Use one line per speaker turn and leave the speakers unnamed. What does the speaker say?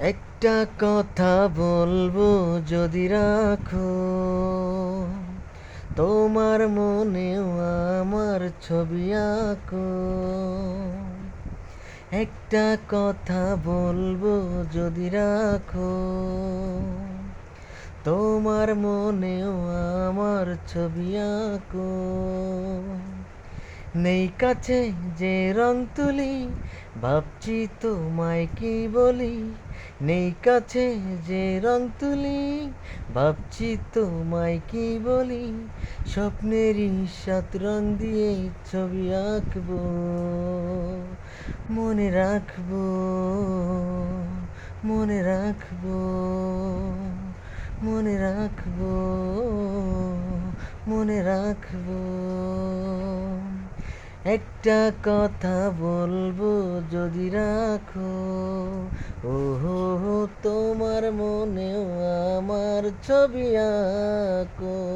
একটা কথা বলব যদি রাখো, তোমার মনেও আমার ছবি আঁকো। একটা কথা বলব যদি রাখো, তোমার মনেও আমার ছবি আঁকো। নেই কাছে যে রং তুলি, ভাবছি তোমায় কি বলি? নেই কাছে যে রং তুলি, ভাবছি তোমায় কি বলি? স্বপ্নেরই সাত রং দিয়ে ছবি আঁকবো, মনে রাখব মনে রাখব মনে রাখব মনে রাখব। একটা কথা বলব যদি রাখো। ওহো তোমার মনেও আমার ছবি আঁকো।